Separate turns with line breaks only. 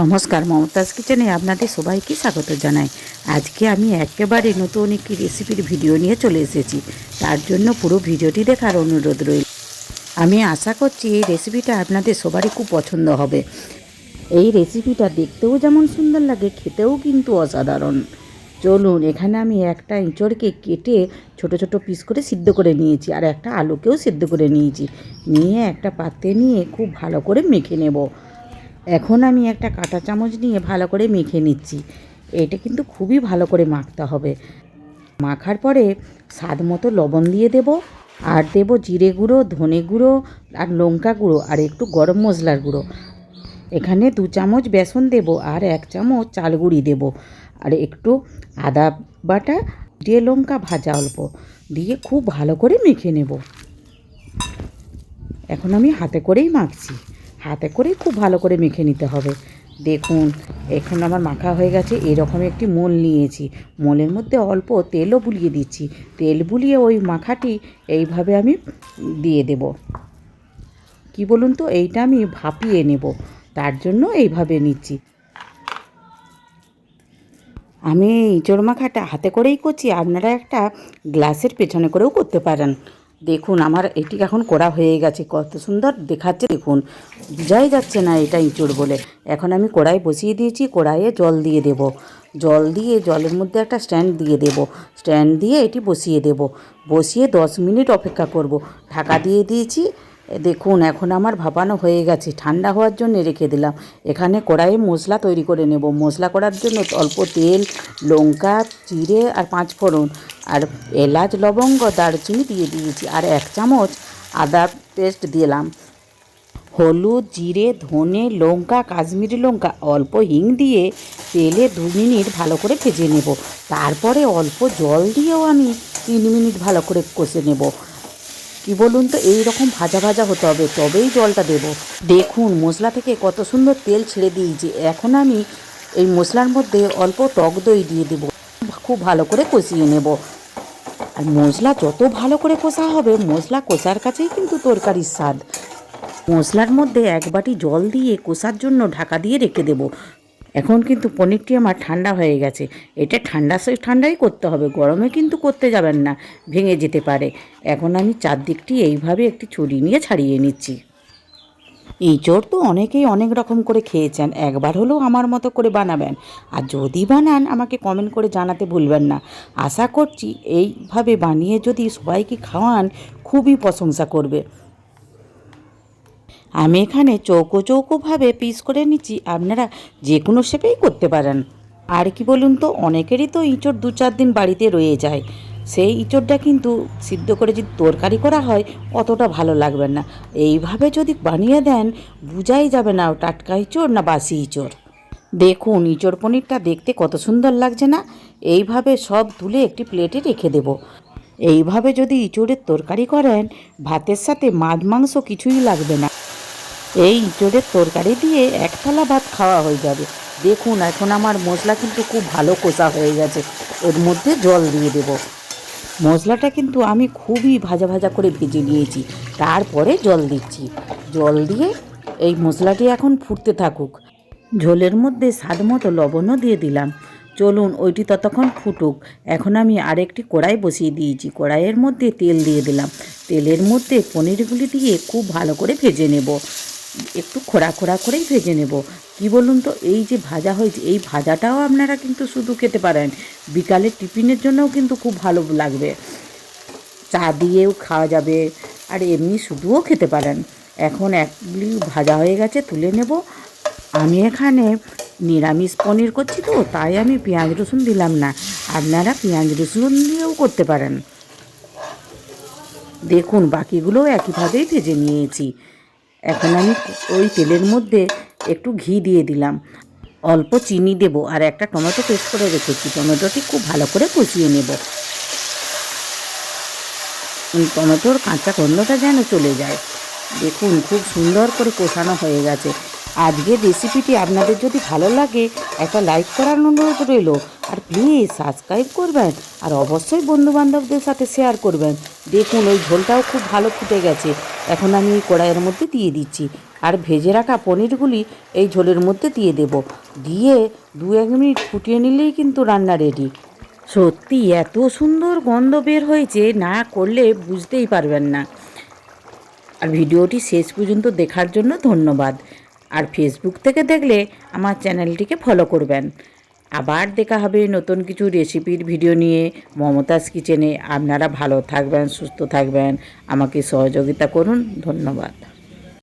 নমস্কার, মমতাজ কিচেনে আপনাদের সবাইকে স্বাগত জানাই। আজকে আমি একেবারে নতুন একটি রেসিপির ভিডিও নিয়ে চলে এসেছি। তার জন্য পুরো ভিডিওটি দেখার অনুরোধ রইল। আমি আশা করছি এই রেসিপিটা আপনাদের সবারই খুব পছন্দ হবে। এই রেসিপিটা দেখতেও যেমন সুন্দর লাগে, খেতেও কিন্তু অসাধারণ। চলুন, এখানে আমি একটা ইঁচড়কে কেটে ছোট ছোট পিস করে সিদ্ধ করে নিয়েছি আর একটা আলুকেও সিদ্ধ করে নিয়েছি। নিয়ে একটা পাত্রে নিয়ে খুব ভালো করে মেখে নেব। এখন আমি একটা কাঁটা চামচ নিয়ে ভালো করে মেখে নিচ্ছি। এটা কিন্তু খুবই ভালো করে মাখতে হবে। মাখার পরে স্বাদ মতো লবণ দিয়ে দেব, আর দেব জিরে গুঁড়ো, ধনে গুঁড়ো, আর লঙ্কা গুঁড়ো, আর একটু গরম মশলার গুঁড়ো। এখানে দু চামচ বেসন দেব, আর এক চামচ চাল গুঁড়ি দেব। আর একটু আদা বাটা দিয়ে লঙ্কা ভাজা অল্প দিয়ে খুব ভালো করে মেখে নেব। এখন আমি হাতে করেই মাখছি। হাতে করেই খুব ভালো করে মেখে নিতে হবে। দেখুন, এখন আমার মাখা হয়ে গেছে, এরকম একটি মোল নিয়েছি। মোলের মধ্যে অল্প তেলও বুলিয়ে দিচ্ছি। তেল বুলিয়ে ওই মাখাটি এইভাবে আমি দিয়ে দেব। কি বলুন তো, এইটা আমি ভাপিয়ে নেব। তার জন্য এইভাবে নিচ্ছি। আমি ইঁচড় মাখাটা হাতে করেই করছি। আপনারা একটা গ্লাসের পেছনে করেও করতে পারেন। দেখুন, আমার এটি এখন করা হয়ে গেছে। কত সুন্দর দেখাচ্ছে, দেখুন। বোঝাই যাচ্ছে না এটা ইঁচড় বলে। এখন আমি কড়াই বসিয়ে দিয়েছি, কড়াইয়ে জল দিয়ে দেব। জল দিয়ে, জলের মধ্যে একটা স্ট্যান্ড দিয়ে দেব। স্ট্যান্ড দিয়ে এটি বসিয়ে দেব। বসিয়ে দশ মিনিট অপেক্ষা করব। ঢাকা দিয়ে দিয়েছি। দেখুন, এখন আমার ভাপানো হয়ে গেছে। ঠান্ডা হওয়ার জন্য রেখে দিলাম। এখানে কড়াইয়ে মশলা তৈরি করে নেব। মশলা করার জন্য অল্প তেল, লঙ্কা, জিরে আর পাঁচ ফোড়ন আর এলাচ, লবঙ্গ, দারচিনি দিয়ে দিয়েছি। আর এক চামচ আদা পেস্ট দিলাম। হলুদ, জিরে, ধনে লঙ্কা, কাশ্মীরি লঙ্কা অল্প হিং দিয়ে তেলে দু মিনিট ভালো করে ভেজে নেব। তারপরে অল্প জল দিয়েও আমি তিন মিনিট ভালো করে কষে নেব। কি বলুন তো, এই রকম ভাজা ভাজা হতে হবে, তবেই জলটা দেব। দেখুন, মশলা থেকে কত সুন্দর তেল ছেড়ে দিয়েছি। এখন আমি এই মশলার মধ্যে অল্প টক দই দিয়ে দেব, খুব ভালো করে কষিয়ে নেব। আর মশলা যত ভালো করে কষা হবে, মশলা কষার কাছেই কিন্তু তরকারির স্বাদ। মশলার মধ্যে এক বাটি জল দিয়ে কষার জন্য ঢাকা দিয়ে রেখে দেব। এখন কিন্তু পনিরটি আমার ঠান্ডা হয়ে গেছে। এটা ঠান্ডা ঠান্ডাই করতে হবে, গরমে কিন্তু করতে যাবেন না, ভেঙে যেতে পারে। এখন আমি চারদিকটি এইভাবে একটি ছুরি নিয়ে ছাড়িয়ে নিচ্ছি। ইঁচড় তো অনেকেই অনেক রকম করে খেয়েছেন, একবার হলেও আমার মতো করে বানাবেন। আর যদি বানান, আমাকে কমেন্ট করে জানাতে ভুলবেন না। আশা করছি, এইভাবে বানিয়ে যদি সবাইকে খাওয়ান, খুবই প্রশংসা করবে। আমি এখানে চৌকো চৌকোভাবে পিস করে নিচ্ছি। আপনারা যে কোনো শেপেই করতে পারেন। আর কি বলুন তো, অনেকেরই তো ইঁচড় দু চার দিন বাড়িতে রয়ে যায়। সেই ইঁচড়টা কিন্তু সিদ্ধ করে যদি তরকারি করা হয়, অতটা ভালো লাগবে না। এইভাবে যদি বানিয়ে দেন, বুঝাই যাবে না টাটকা ইঁচড় না বাসি ইঁচড়। দেখুন, ইঁচড় পনিরটা দেখতে কত সুন্দর লাগছে না? এইভাবে সব তুলে একটি প্লেটে রেখে দেব। এইভাবে যদি ইঁচড়ের তরকারি করেন, ভাতের সাথে মাছ মাংস কিছুই লাগবে না। এই ইঁচড়ের তরকারি দিয়ে এক থালা ভাত খাওয়া হয়ে যাবে। দেখুন, এখন আমার মশলা কিন্তু খুব ভালো কষা হয়ে গেছে। ওর মধ্যে জল দিয়ে দেব। মশলাটা কিন্তু আমি খুবই ভাজা ভাজা করে ভেজে নিয়েছি। তারপরে জল দিচ্ছি। জল দিয়ে এই মশলাটি এখন ফুটতে থাকুক। ঝোলের মধ্যে স্বাদ মতো লবণও দিয়ে দিলাম। চলুন, ওইটি ততক্ষণ ফুটুক। এখন আমি আরেকটি কড়াই বসিয়ে দিয়েছি। কড়াইয়ের মধ্যে তেল দিয়ে দিলাম। তেলের মধ্যে পনিরগুলি দিয়ে খুব ভালো করে ভেজে নেব। একটু খোড়া খোড়া করেই ভেজে নেব। কি বলুন তো, এই যে ভাজা হয়েছে, এই ভাজাটাও আপনারা কিন্তু শুধু খেতে পারেন। বিকালে টিফিনের জন্যও কিন্তু খুব ভালো লাগবে। চা দিয়েও খাওয়া যাবে, আর এমনি শুধুও খেতে পারেন। এখন একগুলি ভাজা হয়ে গেছে, তুলে নেব। আমি এখানে নিরামিষ পনির করছি তো, তাই আমি পেঁয়াজ রসুন দিলাম না। আপনারা পেঁয়াজ রসুন দিয়েও করতে পারেন। দেখুন, বাকিগুলোও একইভাবেই ভেজে নিয়েছি। এখন আমি ওই তেলের মধ্যে একটু ঘি দিয়ে দিলাম। অল্প চিনি দেব আর একটা টমেটো পেস্ট করে রেখেছি। টমেটোটি খুব ভালো করে কষিয়ে নেব। টমেটোর কাঁচা গন্ধটা যেন চলে যায়। দেখুন, খুব সুন্দর করে কষানো হয়ে গেছে। আজকের রেসিপিটি আপনাদের যদি ভালো লাগে, একটা লাইক করার অনুরোধ রইল। আর প্লিজ সাবস্ক্রাইব করবেন আর অবশ্যই বন্ধুবান্ধবদের সাথে শেয়ার করবেন। দেখুন, ওই ঝোলটাও খুব ভালো ফুটে গেছে। এখন আমি কড়াইয়ের মধ্যে দিয়ে দিচ্ছি। আর ভেজে রাখা পনিরগুলি এই ঝোলের মধ্যে দিয়ে দেব। দিয়ে দু এক মিনিট ফুটিয়ে নিলেই কিন্তু রান্না রেডি সত্যি, এত সুন্দর গন্ধ বের হয়েছে, না করলে বুঝতেই পারবেন না। আর ভিডিওটি শেষ পর্যন্ত দেখার জন্য ধন্যবাদ। আর ফেসবুক থেকে দেখলে আমার চ্যানেলটিকে ফলো করবেন। আবার দেখা হবে নতুন কিছু রেসিপির ভিডিও নিয়ে মমতাজ কিচেনে আপনারা ভালো থাকবেন, সুস্থ থাকবেন। আমাকে সহযোগিতা করুন। ধন্যবাদ।